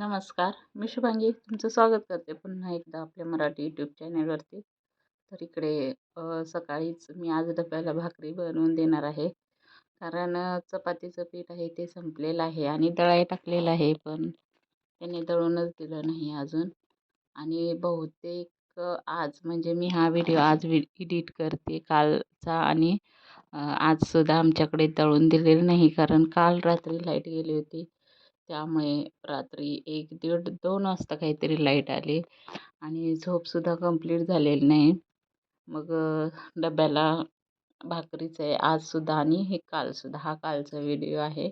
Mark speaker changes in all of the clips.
Speaker 1: नमस्कार मी शुभांगी. तुमचं स्वागत करते पुन्हा एकदा आपल्या मराठी यूट्यूब चॅनलवरती तर इकडे सकाळीच मी आज डब्याला भाकरी बनवून देणार आहे. कारण चपातीचं पीठ आहे ते संपलेलं आहे आणि दळाई टाकलेलं आहे पण त्याने दळूनच दिलं नाही अजून. आणि बहुतेक आज म्हणजे मी हा व्हिडिओ आज एडिट करते कालचा आणि आजसुद्धा आमच्याकडे दळून दिलेलं नाही कारण काल रात्री लाइट गेली होती. त्यामुळे रात्री एक दीड दोन वाजता काहीतरी लाइट आली आणि झोपसुद्धा कंप्लीट झालेली नाही. मग डब्याला भाकरीचं आहे आजसुद्धा आणि हे कालसुद्धा हा कालचा व्हिडिओ आहे.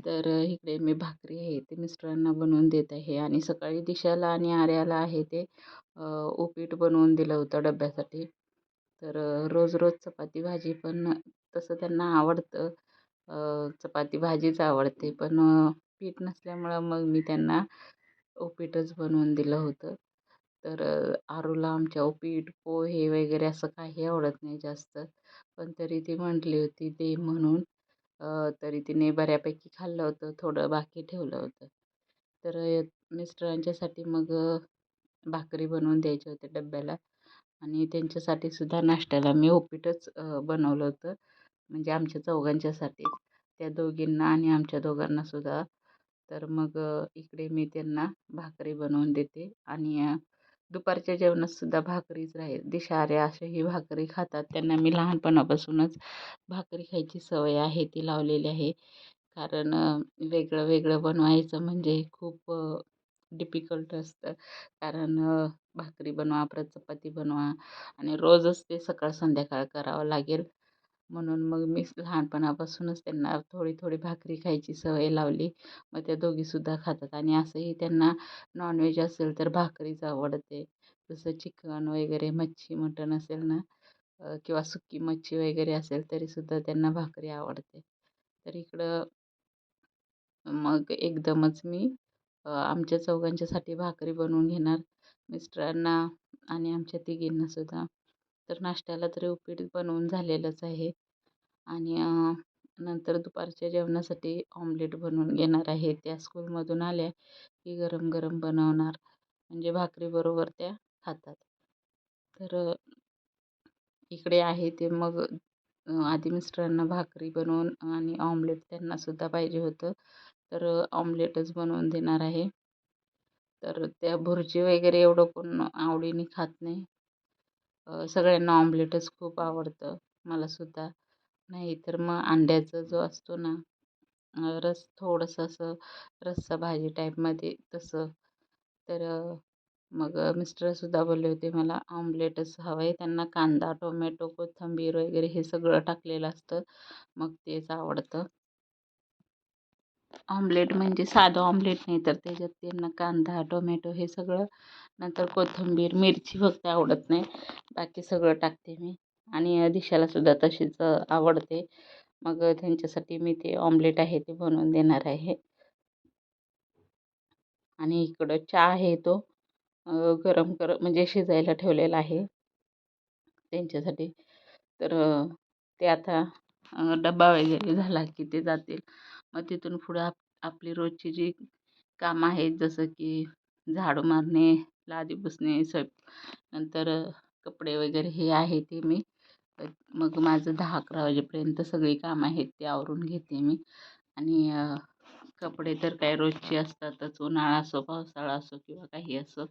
Speaker 1: तर इकडे मी भाकरी आहे ते मिस्टरांना बनवून देत आहे आणि सकाळी दिशाला आणि आर्याला आहे ते उपीट बनवून दिलं होतं डब्यासाठी. तर रोज रोज चपाती भाजी पण तसं त्यांना आवडतं. चपाती भाजीच आवडते. पण पीठ नसल्यामुळं मग मी त्यांना उपीटच बनवून दिलं होतं. तर आरूला आमच्या उपीट पोहे वगैरे असं काही आवडत नाही जास्त. पण तरी ती म्हटली होती दे म्हणून. तरी तिने बऱ्यापैकी खाल्लं होतं थोडं बाकी ठेवलं होतं. तर मिस्टरांच्यासाठी मग भाकरी बनवून द्यायचे होते डब्याला. आणि त्यांच्यासाठी सुद्धा नाश्त्याला मी उपीटच बनवलं होतं. म्हणजे आमच्या चौघांच्यासाठी त्या दोघींना आणि आमच्या दोघांना सुद्धा. तर मग इकडे मी त्यांना भाकरी बनवून देते आणि दुपारच्या जेवणात सुद्धा भाकरीच राहील दिशाऱ्या असे ही भाकरी खातात. त्यांना मी लहानपणापासूनच भाकरी खायची सवय आहे ती लावलेली आहे. कारण वेगळं वेगळं बनवायचं म्हणजे खूप डिफिकल्ट असतं. कारण भाकरी बनवा परत चपाती बनवा आणि रोजच ते सकाळ संध्याकाळ करावं लागेल. म्हणून मग मी लहानपणापासूनच त्यांना थोडी थोडी भाकरी खायची सवय लावली. मग त्या दोघीसुद्धा खातात आणि असंही त्यांना नॉनव्हेज असेल तर भाकरीच आवडते. जसं चिकन वगैरे मच्छी मटण असेल ना किंवा सुकी मच्छी वगैरे असेल तरीसुद्धा त्यांना भाकरी आवडते. तर इकडं मग एकदमच मी आमच्या चौघांच्यासाठी भाकरी बनवून घेणार. मिस्टरांना आणि आमच्या तिघींनासुद्धा. तर नाश्त्याला तरी उपीट बनवून झालेलंच आहे. आणि नंतर दुपारच्या जेवणासाठी ऑमलेट बनवून घेणार आहे. त्या स्कूलमधून आल्या की गरम गरम बनवणार. म्हणजे भाकरीबरोबर त्या खातात. तर इकडे आहे ते मग आधी मिस्टरांना भाकरी बनवून आणि ऑमलेट त्यांनासुद्धा पाहिजे होतं. तर ऑमलेटच बनवून देणार आहे. तर त्या भुर्जी वगैरे एवढं कोण आवडीने खात नाही. सगळ्यांना ऑमलेटच खूप आवडतं मलासुद्धा. नाही तर मग अंड्याचा जो असतो ना रस थोडंसं असं रस्सा भाजी टाईपमध्ये तसं. तर मग मिस्टरसुद्धा बोलले होते मला ऑमलेटच हवं आहे त्यांना कांदा टोमॅटो कोथिंबीर वगैरे हे सगळं टाकलेलं असतं. मग तेच आवडतं. ऑमलेट म्हणजे साधं ऑमलेट नाही तर त्याच्यात त्यांना कांदा टोमॅटो हे सगळं नंतर कोथिंबीर मिरची फक्त आवडत नाही. बाकी सगळं टाकते मी. आणि दिशालासुद्धा तशीच आवडते. मग त्यांच्यासाठी मी ते ऑमलेट आहे ते बनवून देणार आहे. आणि इकडं चहा आहे तो गरम गरम म्हणजे शिजायला ठेवलेला आहे. त्यांच्यासाठी. तर ते आता डबा वगैरे झाला की ते जातील. मग तिथून पुढं आप आपली रोजची जी कामं आहेत जसं की झाडू मारणे लादी पुसणे स्वयं नंतर कपडे वगैरे हे आहे ते मी. मग माझं दहा अकरा वाजेपर्यंत सगळी कामं आहेत ते आवरून घेते मी. आणि कपडे तर काय रोजचे असतातच उन्हाळा असो पावसाळा असो किंवा काही असो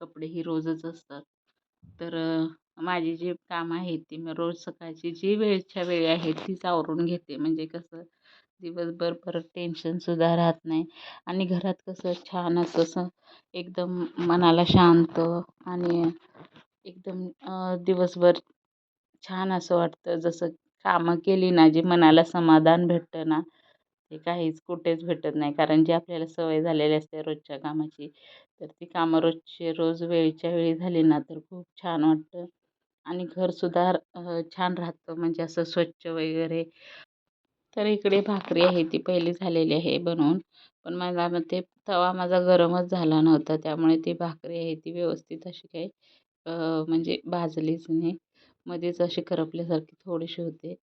Speaker 1: कपडे ही रोजच असतात. तर माझी जी कामं आहेत ती मी रोज सकाळची जी वेळच्या वेळी आहे तीच आवरून घेते. म्हणजे कसं दिवसभर परत टेन्शनसुद्धा राहत नाही. आणि घरात कसं छान असं असं एकदम मनाला शांत आणि एकदम दिवसभर छान असं वाटतं. जसं कामं केली ना जी मनाला समाधान भेटतं ना ते काहीच कुठेच भेटत नाही. कारण जी आपल्याला सवय झालेली असते रोजच्या कामाची तर ती कामं रोजची रोज वेळच्या वेळी झाली ना तर खूप छान वाटतं. आणि घरसुद्धा छान राहतं. म्हणजे असं स्वच्छ वगैरे तर इकडे भाकरी आहे ती पहिली झालेली आहे बनवून. पण मला मग ते तवा माझा गरमच झाला नव्हता त्यामुळे ती भाकरी आहे ती व्यवस्थित अशी काही म्हणजे भाजलीच नाही. मध्येच अशी करपल्यासारखी थोडीशी होते.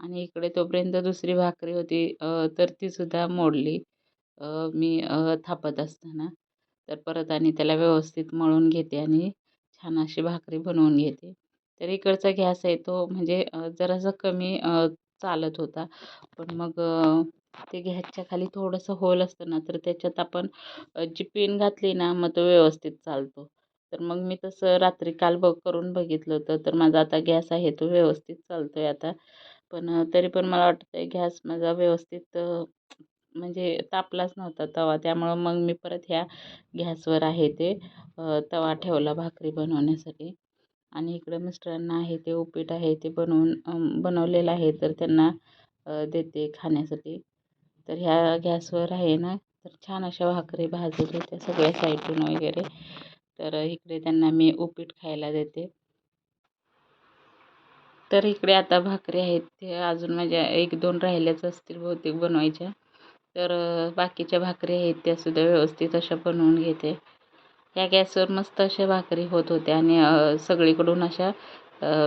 Speaker 1: आणि इकडे तोपर्यंत दुसरी भाकरी होती तर तीसुद्धा मोडली मी थापत असताना. तर परत आणि त्याला व्यवस्थित मळून घेते आणि छान अशी भाकरी बनवून घेते. तर इकडचा गॅस आहे तो म्हणजे जरासा कमी चालत होता. पण मग ते गॅसच्या खाली थोडंसं होल असतं ना तर त्याच्यात आपण जी पिन घातली ना मग तो व्यवस्थित चालतो. तर मग मी तसं रात्री काल बघ करून बघितलं होतं तर माझा आता गॅस आहे तो व्यवस्थित चालतो आहे आता. पण तरी पण मला वाटतं आहे गॅस माझा व्यवस्थित म्हणजे तापलाच नव्हता तवा. त्यामुळं मग मी परत ह्या गॅसवर आहे ते तवा ठेवला भाकरी बनवण्यासाठी. आणि इकडं मिस्टरांना आहे ते उपीट आहे ते बनवून बनवलेलं आहे तर त्यांना देते खाण्यासाठी. तर ह्या गॅसवर आहे ना तर छान अशा भाकरी भाजत होत्या सगळ्या साईडून वगैरे. तर इकडे त्यांना मी उपीट खायला देते. तर इकडे आता भाकरी आहेत ते अजून माझ्या एक दोन राहिल्याच असतील बहुतेक बनवायच्या. तर बाकीच्या भाकरी आहेत त्यासुद्धा व्यवस्थित अशा बनवून घेते. या गॅसवर मस्त अशा भाकरी होत होत्या आणि सगळीकडून अशा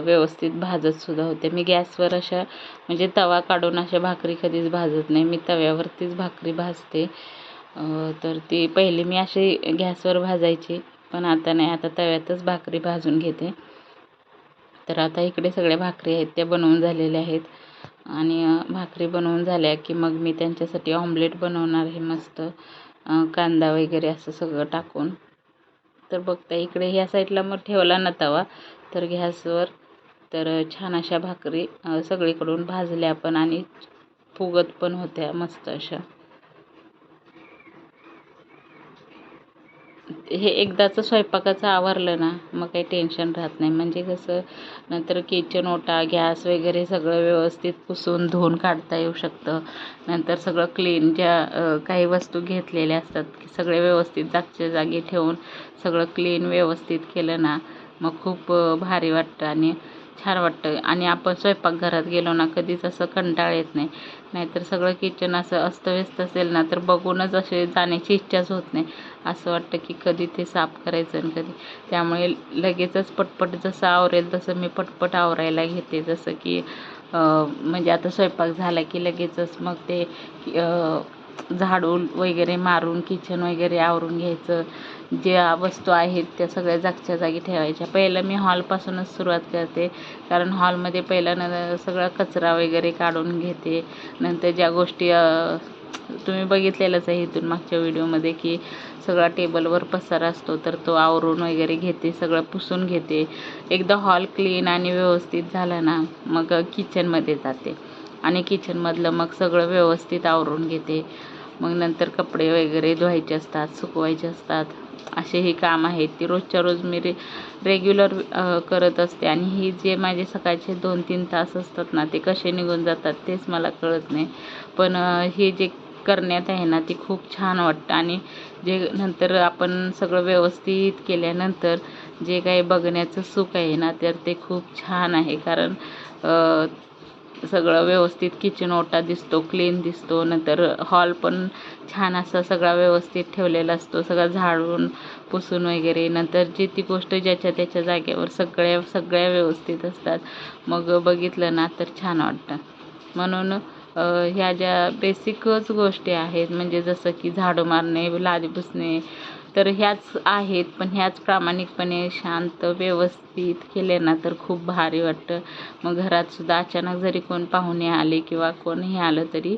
Speaker 1: व्यवस्थित भाजतसुद्धा होत्या. मी गॅसवर अशा म्हणजे तवा काढून अशा भाकरी कधीच भाजत नाही. मी तव्यावरतीच भाकरी भाजते. तर ती पहिली मी अशी गॅसवर भाजायची पण आता नाही. आता तव्यातच भाकरी भाजून घेते. तर आता इकडे सगळ्या भाकरी आहेत त्या बनवून झालेल्या आहेत. आणि भाकरी बनवून झाल्या की मग मी त्यांच्यासाठी ऑमलेट बनवणार आहे मस्त. कांदा वगैरे असं सगळं टाकून. तर बघता इकडे ह्या साईडला मग ठेवला ना तवा. तर गॅसवर तर छान अशा भाकरी सगळीकडून भाजल्या पण आणि फुगत पण होत्या मस्त अशा. हे एकदाचं स्वयंपाकाचं आवरलं ना मग काही टेन्शन राहत नाही. म्हणजे कसं नंतर किचन ओटा गॅस वगैरे सगळं व्यवस्थित पुसून धुवून काढता येऊ शकतं. नंतर सगळं क्लीन ज्या काही वस्तू घेतलेल्या असतात की सगळे व्यवस्थित जागच्या जागी ठेवून सगळं क्लीन व्यवस्थित केलं ना मग खूप भारी वाटतं आणि छान वाटतं. आणि आपण स्वयंपाकघरात गेलो ना कधीच असं कंटाळ येत नाही. नाहीतर सगळं किचन असं अस्तव्यस्त असेल ना तर बघूनच असे जाण्याची इच्छाच होत नाही. असं वाटतं की कधी ते साफ करायचं आणि कधी. त्यामुळे लगेचच पटपट जसं आवरेल तसं मी पटपट आवरायला घेते. जसं की म्हणजे आता स्वयंपाक झाला की लगेचच मग ते झाडून वगैरे मारून किचन वगैरे आवरून घ्यायचं. ज्या वस्तू आहेत त्या सगळ्या जागच्या जागी ठेवायच्या. पहिलं मी हॉलपासूनच सुरुवात करते. कारण हॉलमध्ये पहिला न सगळा कचरा वगैरे काढून घेते. नंतर ज्या गोष्टी तुम्ही बघितलेलंच आहे इथून मागच्या व्हिडिओमध्ये की सगळा टेबलवर पसारा असतो. तर तो आवरून वगैरे घेते सगळं पुसून घेते. एकदा हॉल क्लीन आणि व्यवस्थित झाला ना मग किचनमध्ये जाते. आणि किचनमधलं मग सगळं व्यवस्थित आवरून घेते. मग नंतर कपडे वगैरे धुवायचे असतात सुकवायचे असतात. असे हे काम आहेत. ते रोजच्या रोज मी रे रेग्युलर करत असते. आणि ही जे माझे सकाळचे दोन तीन तास असतात ना ते कसे निघून जातात तेच मला कळत नाही. पण हे जे करण्यात आहे ना ते खूप छान वाटतं. आणि जे नंतर आपण सगळं व्यवस्थित केल्यानंतर जे काही बघण्याचं सुख आहे ना तर ते खूप छान आहे. कारण सगळं व्यवस्थित किचन ओटा दिसतो क्लीन दिसतो नंतर हॉल पण छान असा सगळा व्यवस्थित ठेवलेला असतो सगळं झाडून पुसून वगैरे. नंतर जी ती गोष्ट ज्याच्या त्याच्या जागेवर सगळ्या सगळ्या व्यवस्थित असतात. मग बघितलं ना तर छान वाटतं. म्हणून ह्या ज्या बेसिकच गोष्टी आहेत म्हणजे जसं की झाडू मारणे लादी पुसणे तर ह्याच आहेत पण ह्याच प्रामाणिकपणे शांत व्यवस्थित केले ना तर खूप भारी वाटतं. मग घरातसुद्धा अचानक जरी कोण पाहुणे आले किंवा कोणीही आलं तरी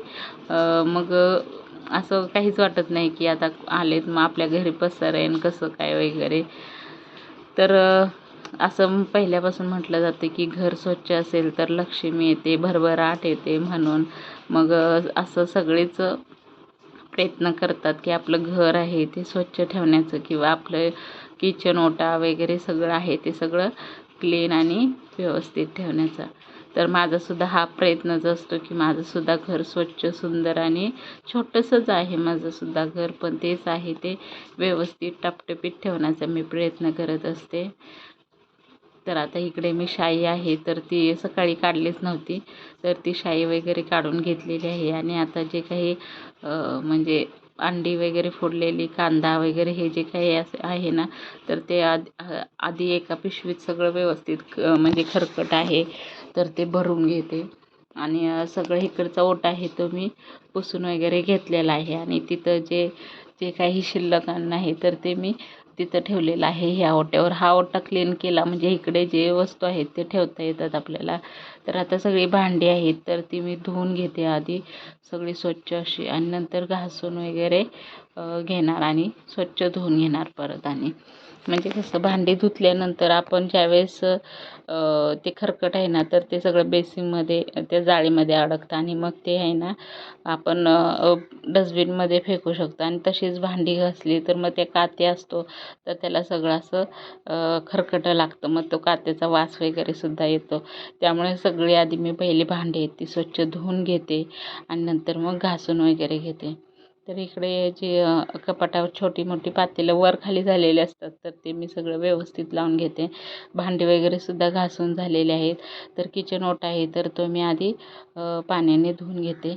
Speaker 1: मग असं काहीच वाटत नाही की आता आलेत मग आपल्या घरी पसरेन कसं काय वगैरे. तर असं पहिल्यापासून म्हटलं जातं की घर स्वच्छ असेल तर लक्ष्मी येते भरभराट येते म्हणून. मग असं सगळेच प्रयत्न करतात की आपलं घर आहे ते स्वच्छ ठेवण्याचं किंवा आपलं किचन ओटा वगैरे सगळं आहे ते सगळं क्लीन आणि व्यवस्थित ठेवण्याचा. तर माझासुद्धा हा प्रयत्नच असतो की माझंसुद्धा घर स्वच्छ सुंदर आणि छोटंसंच आहे. माझंसुद्धा घर पण तेच आहे ते व्यवस्थित टापटिपीत ठेवण्याचा मी प्रयत्न करत असते. तर आता इकडे मी शाई आहे तर ती सकाळी काढलीच नव्हती. तर ती शाई वगैरे काढून घेतलेली आहे. आणि आता जे काही म्हणजे अंडी वगैरे फोडलेली कांदा वगैरे हे जे काही असं आहे ना तर ते आधी आधी एका पिशवीत सगळं व्यवस्थित म्हणजे खरकट आहे तर ते भरून घेते. आणि सगळं इकडचा ओटा आहे तो मी पुसून वगैरे घेतलेला आहे. आणि तिथं जे जे काही शिल्लक अन्न आहे तर ते मी तिथं ठेवलेलं आहे. ह्या ओट्यावर हा ओटा क्लीन केला. म्हणजे इकडे जे वस्तू आहेत ते ठेवता येतात आपल्याला. तर आता सगळी भांडी आहेत तर ती मी धुवून घेते आधी. सगळी स्वच्छ अशी आणि नंतर घासून वगैरे घेणार आणि स्वच्छ धुवून घेणार परत आणि. म्हणजे कसं भांडी धुतल्यानंतर आपण ज्यावेळेस ते खरकट आहे ना तर ते सगळं बेसिनमध्ये त्या जाळीमध्ये अडकतं आणि मग ते आहे ना आपण डस्टबिनमध्ये फेकू शकतो आणि तशीच भांडी घासली तर मग ते काते असतो तर त्याला सगळं असं खरकटं लागतं. मग तो कात्याचा वास वगैरे सुद्धा येतो. त्यामुळे सगळी आधी मी पहिली भांडी आहेत ती स्वच्छ धुवून घेते आणि नंतर मग घासून वगैरे घेते. तर इकडे जे कपाटावर छोटी मोठी पातेलं वर खाली झालेले असतात तर ते मी सगळं व्यवस्थित लावून घेते. भांडी वगैरे सुद्धा घासून झालेले आहेत. तर किचन ओटा आहे तर तो मी आधी पाण्याने धुवून घेते.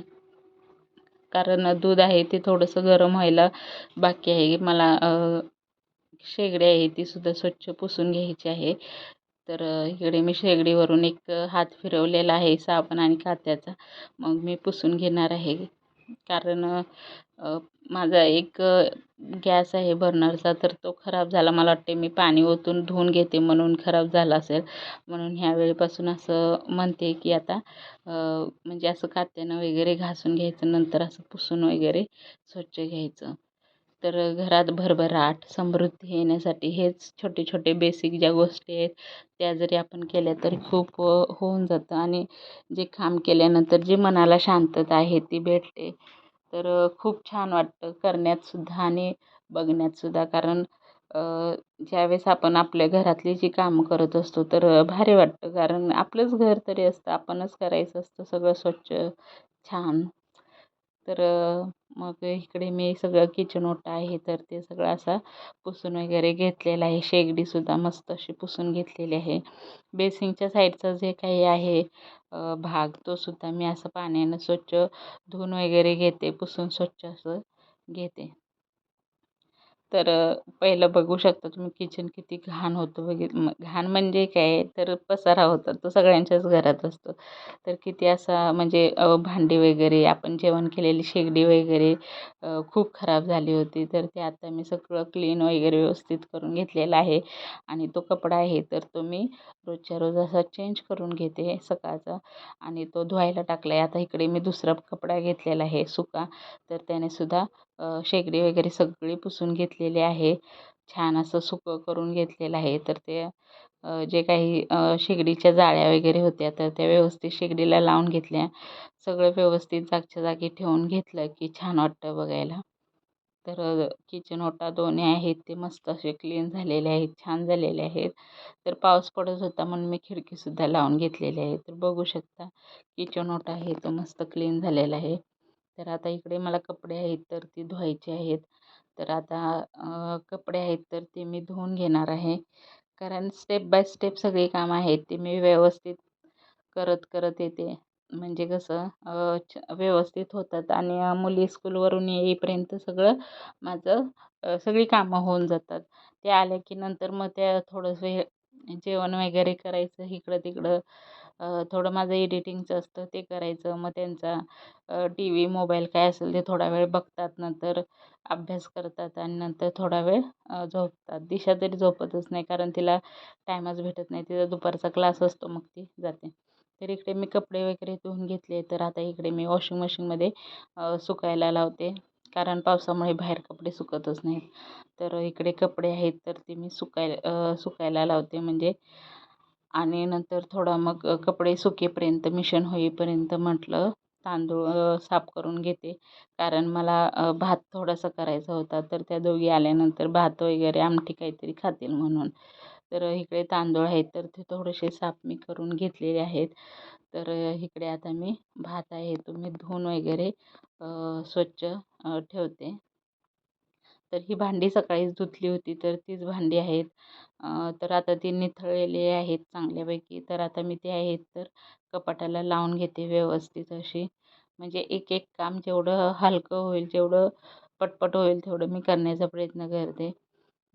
Speaker 1: कारण दूध आहे ते थोडंसं गरम व्हायला बाकी आहे. मला शेगडी आहे ती सुद्धा स्वच्छ पुसून घ्यायची आहे. तर इकडे मी शेगडीवरून एक हात फिरवलेला आहे साबण आणि कात्याचा मग मी पुसून घेणार आहे. कारण माझा एक गॅस आहे बर्नरचा तर तो खराब झाला. मला वाटते मी पाणी ओतून धुवून घेते म्हणून खराब झाला असेल. म्हणून ह्या वेळेपासून असं म्हणते की आता म्हणजे असं कात्यानं वगैरे घासून घ्यायचं नंतर असं पुसून वगैरे स्वच्छ घ्यायचं. तर घरात भरभराट समृद्धी येण्यासाठी हेच छोटे छोटे बेसिक ज्या गोष्टी आहेत त्या जरी आपण केल्या तरी खूप होऊन जातं. आणि जे काम केल्यानंतर जी मनाला शांतता आहे ती भेटते. तर खूप छान वाटतं करण्यातसुद्धा आणि बघण्यातसुद्धा कारण ज्यावेळेस आपण आपल्या घरातली जी कामं करत असतो तर भारी वाटतं. कारण आपलंच घर तरी असतं आपणच करायचं असतं. सगळं स्वच्छ छान. तर मग इकडे मी सगळं किचन ओटा आहे तर ते सगळं असा पुसून वगैरे घेतलेला आहे. शेगडीसुद्धा मस्त अशी पुसून घेतलेली आहे. बेसिंगच्या साईडचं जे काही आहे भाग तो सुद्धा मी असं पाण्यानं स्वच्छ धुवून वगैरे घेते पुसून स्वच्छ असं घेते. तर पहिलं बघू शकता तुम्ही किचन किती घाण होतं बघित घाण म्हणजे काय? तर पसारा होता तो सगळ्यांच्याच घरात असतो. तर किती असा म्हणजे भांडी वगैरे आपण जेवण केलेली शेगडी वगैरे खूप खराब झाली होती. तर ते आता मी सगळं क्लीन वगैरे व्यवस्थित करून घेतलेलं आहे. आणि तो कपडा आहे तर तो मी रोजच्या रोज असा चेंज करून घेते सकाळचा. आणि तो धुवायला टाकला आहे आता इकडे मी दुसरा कपडा घेतलेला आहे सुका. तर त्याने सुद्धा शेगडी वगैरे सगळी पुसून घेतलेली आहे. छान असं सुकं करून घेतलेलं आहे. तर ते जे काही शेगडीच्या जाळ्या वगैरे होत्या तर त्या व्यवस्थित शेगडीला लावून घेतल्या. सगळं व्यवस्थित जागच्या जागी ठेवून घेतलं की छान वाटतं बघायला. तर किचन ओटा दोन्ही आहेत. ते मस्त असे क्लीन झालेले आहेत छान झालेले आहेत. तर पाऊस पडत होता म्हणून मी खिडकीसुद्धा लावून घेतलेली आहे. तर बघू शकता किचन ओटा आहे तो मस्त क्लीन झालेला आहे. तर आता इकडे मला कपडे आहेत तर ती धुवायचे आहेत. तर आता कपडे आहेत तर ते मी धुवून घेणार आहे. कारण स्टेप बाय स्टेप सगळी कामं आहेत ते मी व्यवस्थित करत करत येते. म्हणजे कसं व्यवस्थित होतात आणि मुली स्कूलवरून येईपर्यंत सगळं माझं सगळी कामं होऊन जातात. ते आले की नंतर मग त्या थोडंसं जेवण वगैरे करायचं इकडं तिकडं थोडं माझं एडिटिंगचं असतं ते करायचं. मग त्यांचा टी व्ही मोबाईल काय असेल ते थोडा वेळ बघतात. नंतर अभ्यास करतात आणि नंतर थोडा वेळ झोपतात. दिशा तरी झोपतच नाही कारण तिला टायमच भेटत नाही. तिचा दुपारचा क्लास असतो मग ती जाते. तर इकडे मी कपडे वगैरे धुवून घेतले. तर आता इकडे मी वॉशिंग मशीनमध्ये सुकायला लावते. कारण पावसामुळे बाहेर कपडे सुकतच नाहीत. तर इकडे कपडे आहेत तर ते मी सुकाय सुकायला लावते. म्हणजे आणि नंतर थोडा मग कपडे सुकेपर्यंत मिशन होईपर्यंत म्हटलं तांदूळ साफ करून घेते. कारण मला भात थोडासा करायचा होता तर त्या दोघी आल्यानंतर भात वगैरे आमटी काहीतरी खातील म्हणून. तर इकडे तांदूळ आहेत तर ते थोडेसे साफ मी करून घेतलेले आहेत. तर इकडे आता मी भात आहे तो मी धुवून वगैरे स्वच्छ ठेवते. तर ही भांडी सकाळीच धुतली होती तर तीच भांडी आहेत. तर आता ती निथळलेली आहेत चांगल्यापैकी. तर आता मी ते आहेत तर कपाटाला लावून घेते व्यवस्थित अशी. म्हणजे एक एक काम जेवढं हलकं होईल जेवढं पटपट होईल तेवढं मी करण्याचा प्रयत्न करते.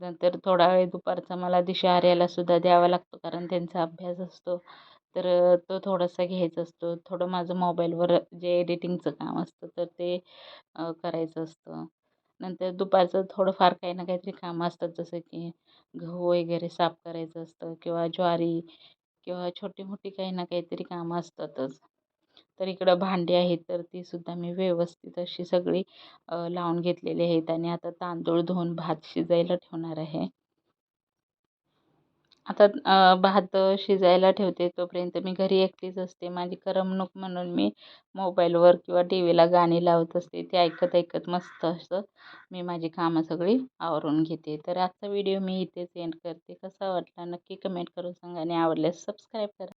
Speaker 1: नंतर थोडा वेळ दुपारचा मला दिशा सुद्धा द्यावा लागतो कारण त्यांचा अभ्यास असतो. तर तो थोडासा घ्यायचा असतो. थोडं माझं मोबाईलवर जे एडिटिंगचं काम असतं तर ते करायचं असतं. नंतर दुपारचं थोडंफार काही ना काहीतरी कामं असतात जसं की गहू वगैरे साफ करायचं असतं किंवा ज्वारी किंवा छोटी मोठी काही ना काहीतरी कामं असतातच. तर इकडं भांडी आहेत तर तीसुद्धा मी व्यवस्थित अशी सगळी लावून घेतलेली आहेत आणि आता तांदूळ धुवून भात शिजायला ठेवणार आहे. आता भात शिजायला ठेवते तोपर्यंत मी घरी एकटीच असते. माझी करमणूक म्हणून मी मोबाईलवर किंवा टी व्हीला गाणी लावत असते. ते ऐकत ऐकत मस्त असं मी माझी कामं सगळी आवरून घेते. तर आजचा व्हिडिओ मी इथेच एंड करते. कसा वाटला नक्की कमेंट करून सांगा आणि आवडल्यास सबस्क्राईब करा.